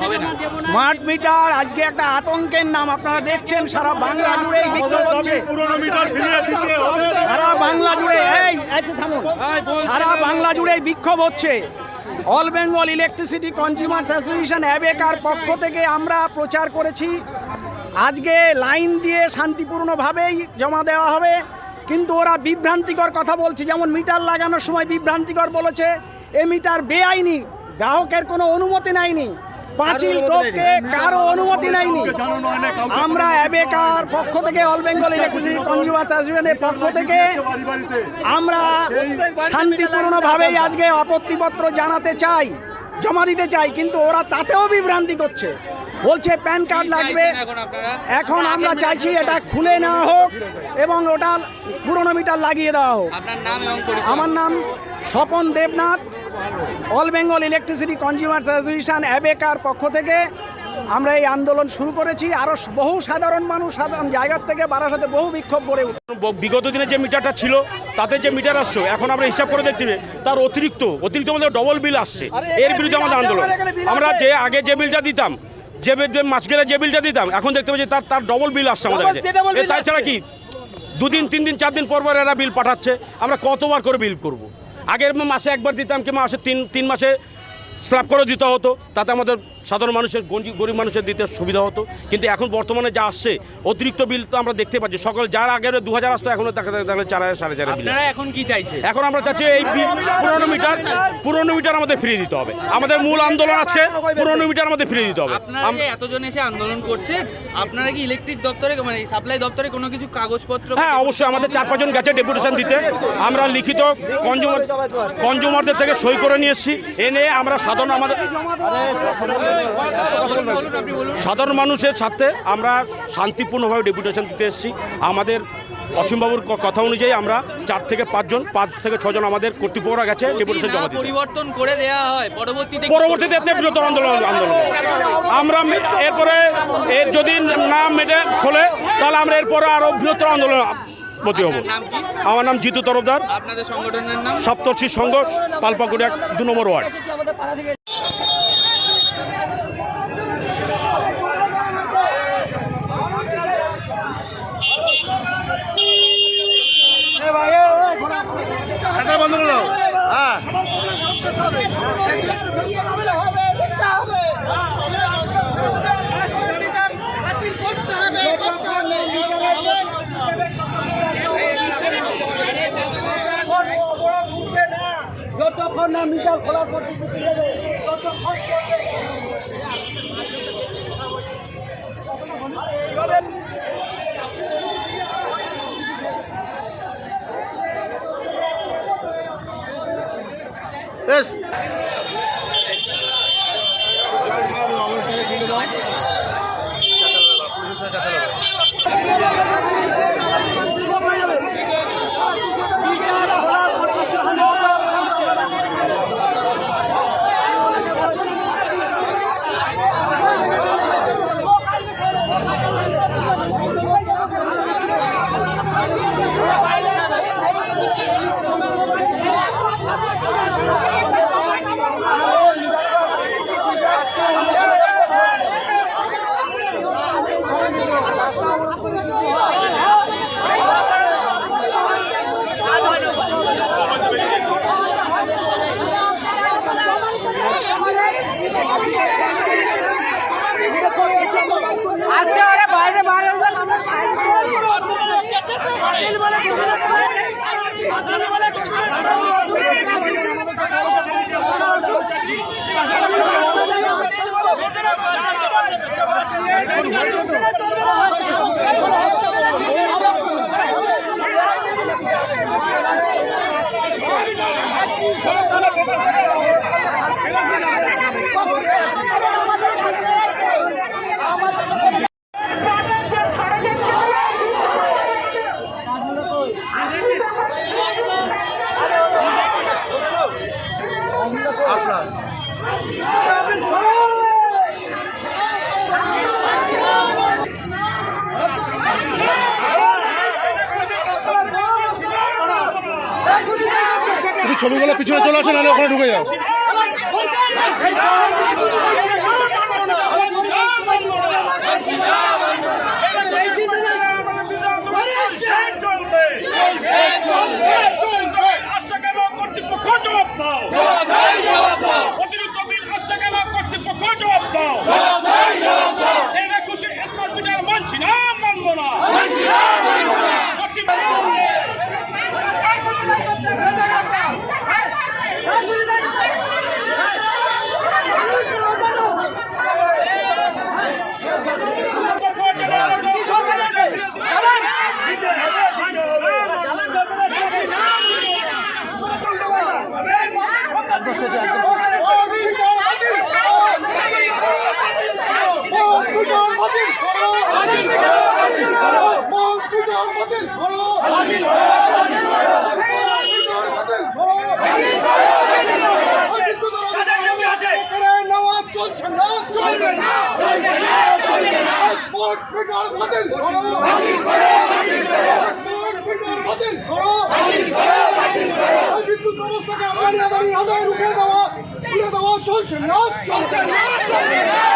করলে হবে না। স্মার্ট মিটার আজকে একটা আতঙ্কের নাম আপনারা দেখছেন সারা বাংলা জুড়ে বিক্ষোভ হচ্ছে। সারা বাংলা জুড়ে এই থামুন। সারা বাংলা জুড়ে বিক্ষোভ হচ্ছে। All Bengal electricity consumers association অ্যাবেকার পক্ষ থেকে আমরা প্রচার করেছি। আজকে লাইন দিয়ে শান্তিপূর্ণভাবেই জমা দেওয়া হবে। কিন্তু ওরা বিভ্রান্তিকর কথা বলছে যেমন মিটার লাগানোর সময় বিভ্রান্তিকর বলেছে এ মিটার বেআইনি গ্রাহকের কোনো অনুমতি নেয়নি। পাঁচিল টোপকে কারও অনুমতি নেয়নি। আমরা অ্যাবেকার পক্ষ থেকে অল বেঙ্গল ইলেকট্রিসিটি কনজিউমার অ্যাসোসিয়েশনের পক্ষ থেকে। আমরা শান্তিপূর্ণভাবেই আজকে আপত্তিপত্র জানাতে চাই জমা দিতে চাই কিন্তু ওরা তাতেও বিভ্রান্তি করছে। বলছে প্যান কার্ড লাগবে। এখন আমরা চাইছি এটা খুলে নেওয়া হোক এবং ওটা পুরোনো মিটার লাগিয়ে দেওয়া হোক। আমার নাম Swapan Debnath. All Bengal electricity consumers association অ্যাবেকার পক্ষ থেকে আমরা এই আন্দোলন শুরু করেছি। আরও বহু সাধারণ মানুষ সাধারণ জায়গার থেকে বারাসাতে বহু বিক্ষোভ গড়ে উঠে বিগত দিনে যে মিটারটা ছিল তাতে যে মিটার আসছে এখন আমরা হিসাব করে দেখছি তার অতিরিক্ত অতিরিক্ত বলতে ডবল বিল আসছে। এর বিরুদ্ধে আমাদের আন্দোলন। আমরা যে আগে যে বিলটা দিতাম যে মাস গেলে যে বিলটা দিতাম এখন দেখতে পাচ্ছি তার তার ডবল বিল আসছে আমাদের কাছে। তাছাড়া কি? দুদিন তিন দিন চার দিন পর পর এরা বিল পাঠাচ্ছে আমরা কতবার করে বিল করব। আগের মাসে একবার দিতাম কি মাসে তিন তিন মাসে স্ল্যাব করে দিতে হতো তাতে আমাদের সাধারণ মানুষের গরিব মানুষের দিতে সুবিধা হতো। কিন্তু এখন বর্তমানে যা আসছে অতিরিক্ত বিল তো আমরা দেখতে পাচ্ছি। সকাল যার আগের দু হাজার আসতো এখনও দেখা দেখা চার হাজার সাড়ে চার হাজার বিল এখন কি চাইছে এখন আমরা চাচ্ছি এই পুরনো মিটার পুরনো মিটার আমাদের ফিরিয়ে দিতে হবে। আমাদের মূল আন্দোলন আজকে পুরনো মিটার আমাদের ফিরিয়ে দিতে হবে। আপনারা এতজন এসে আন্দোলন করছেন আপনারা কি ইলেকট্রিক দপ্তরে মানে সাপ্লাই দপ্তরে কোনো কিছু কাগজপত্র হ্যাঁ অবশ্যই আমাদের চার পাঁচজন গেছে ডেপুটেশন দিতে। আমরা লিখিত কনজিউমার কনজিউমারদের থেকে সই করে নিয়ে এসেছি। এনে আমরা সাধারণ আমাদের বলুন বলুন আপনি বলুন সাধারণ মানুষের সাথে আমরা শান্তিপূর্ণভাবে ডেপুটেশন দিতে এসেছি। আমাদের অসীমবাবুর কথা অনুযায়ী আমরা চার থেকে পাঁচজন পাঁচ থেকে ছজন আমাদের কর্তৃপক্ষরা গেছে ডেপুটেশন জমা পরিবর্তন করে দেয়া হয়। পরবর্তীতে পরবর্তীতে এতে বৃহত্তর আন্দোলন আন্দোলন। আমরা এরপরে এর যদি না মেটে খোলে তাহলে আমরা এরপরে আরও বৃহত্তর আন্দোলন প্রতি হব। আমার নাম জিতু তরফদার। আপনাদের সংগঠনের নাম? সপ্তর্ষি সংঘ পালপাকুড়িয়া দু নম্বর ওয়ার্ড। যতক্ষণ না মিটার খোলার প্রতিশ্রুতি দেবে ততক্ষণ তুমি ছবিগুলো পিছনে চলে আসে নাহলে ওখানে ঢুকে যাও। করব না Gracias. চলছে না চলছে না চলছে না।